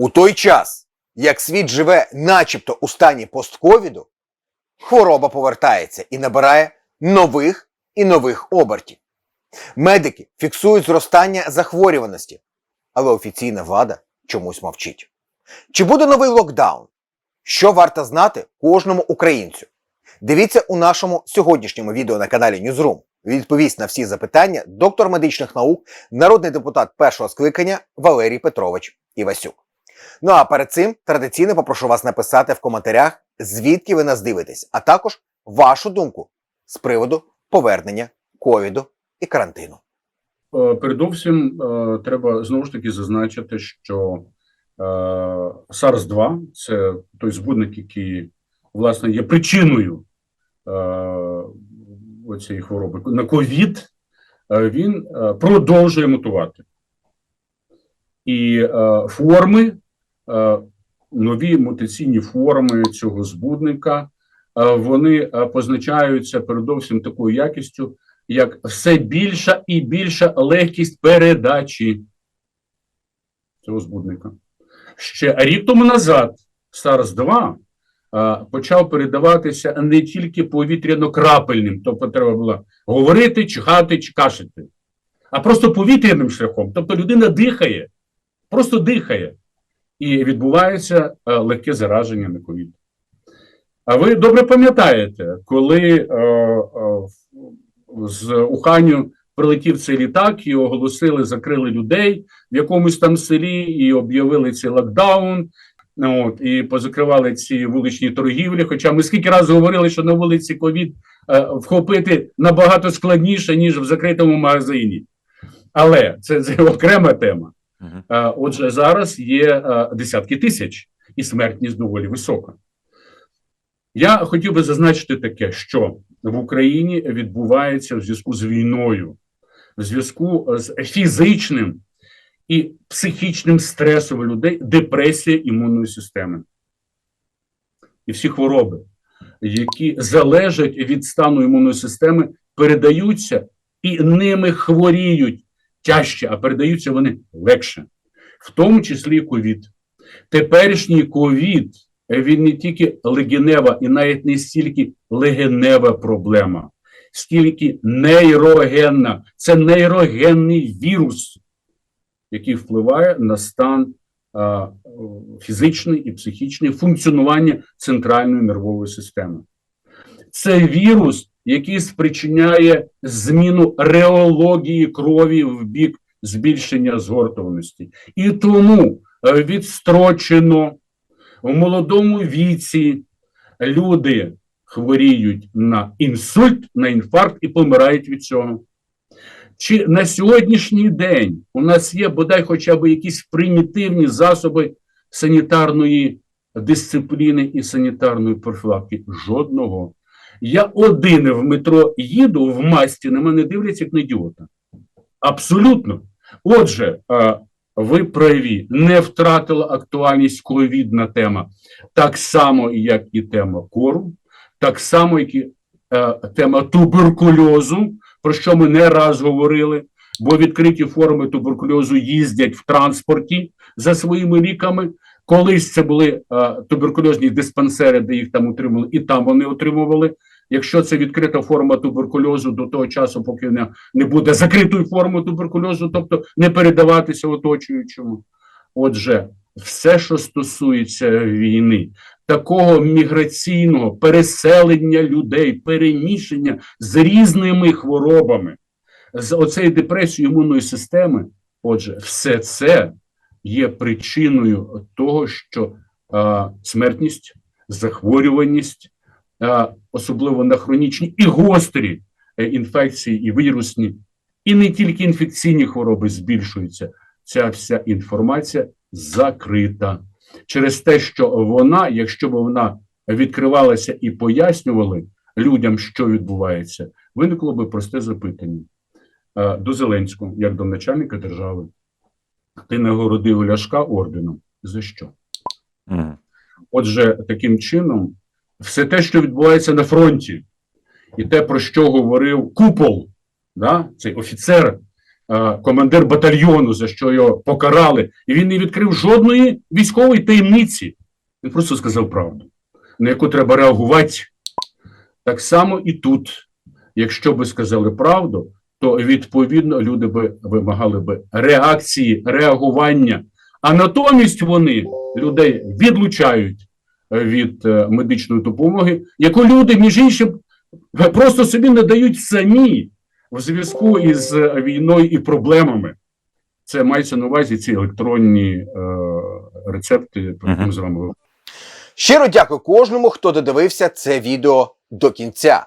У той час, як світ живе начебто у стані постковіду, хвороба повертається і набирає нових і нових обертів. Медики фіксують зростання захворюваності, але офіційна влада чомусь мовчить. Чи буде новий локдаун? Що варто знати кожному українцю? Дивіться у нашому сьогоднішньому відео на каналі Newsroom. Відповість на всі запитання доктор медичних наук, народний депутат першого скликання Валерій Петрович Івасюк. Ну а перед цим традиційно попрошу вас написати в коментарях, звідки ви нас дивитесь, а також вашу думку з приводу повернення ковіду і карантину. Е, Передовсім е, треба знову ж таки зазначити, що е, SARS-2 – це той збудник, який власне є причиною цієї хвороби. На ковід він продовжує мутувати. І е, форми, нові мутаційні форми цього збудника, е, вони е, позначаються передовсім такою якістю, як все більша і більша легкість передачі цього збудника. Ще рік тому назад SARS-2 почав передаватися не тільки повітряно-крапельним, тобто треба було говорити, чихати чи кашляти, а просто повітряним шляхом. Тобто людина дихає, просто дихає, і відбувається легке зараження на ковід. А ви добре пам'ятаєте, коли а, а, з Уханю прилетів цей літак і оголосили, закрили людей в якомусь там селі і об'явили цей локдаун. От, і позакривали ці вуличні торгівлі. Хоча ми скільки разів говорили, що на вулиці ковід е, вхопити набагато складніше, ніж в закритому магазині. Але це, це окрема тема. Е, отже, зараз є е, десятки тисяч, і смертність доволі висока. Я хотів би зазначити таке, що в Україні відбувається в зв'язку з війною, в зв'язку з фізичним і психічним стресом людей депресія імунної системи. І всі хвороби, які залежать від стану імунної системи, передаються і ними хворіють тяжче, а передаються вони легше, в тому числі ковід. Теперішній ковід він не тільки легенева і навіть не стільки легенева проблема, стільки нейрогенна. Це нейрогенний вірус, який впливає на стан а, фізичний і психічний функціонування центральної нервової системи. Це вірус, який спричиняє зміну реології крові в бік збільшення згортованості. І тому е, відстрочено в молодому віці люди хворіють на інсульт, на інфаркт і помирають від цього. Чи на сьогоднішній день у нас є бодай хоча б якісь примітивні засоби санітарної дисципліни і санітарної профілактики? Жодного. Я один в метро їду в масті, на мене дивляться як на ідіота. Абсолютно. Отже, ви праві, не втратила актуальність ковідна тема, так само, як і тема кору, так само, як і е, тема туберкульозу, про що ми не раз говорили, бо відкриті форми туберкульозу їздять в транспорті за своїми ліками. Колись це були е, туберкульозні диспансери, де їх там утримували, і там вони отримували. Якщо це відкрита форма туберкульозу до того часу, поки не, не буде закритою формою туберкульозу, тобто не передаватися оточуючому. Отже, все, що стосується війни, такого міграційного переселення людей, переміщення з різними хворобами, з оцею депресією імунної системи, отже, все це є причиною того, що смертність, захворюваність особливо на хронічні і гострі е, інфекції, і вірусні, і не тільки інфекційні хвороби збільшуються. Ця вся інформація закрита через те, що вона, якщо б вона відкривалася і пояснювали людям, що відбувається, виникло би просте запитання до Зеленського, як до начальника держави. Ти нагородив Ляшка орденом. За що? Отже, таким чином все те, що відбувається на фронті, і те, про що говорив купол, да, цей офіцер е, командир батальйону, за що його покарали, і він не відкрив жодної військової таємниці. Він просто сказав правду, на яку треба реагувати. Так само і тут. Якщо би сказали правду, то відповідно люди би вимагали би реакції, реагування. А натомість вони людей відлучають е, від е, медичної допомоги, яку люди, між іншим, е, просто собі не дають самі в зв'язку із війною і проблемами. Це мається на увазі ці електронні е, рецепти, про які ми з вами. Щиро дякую кожному, хто додивився це відео до кінця.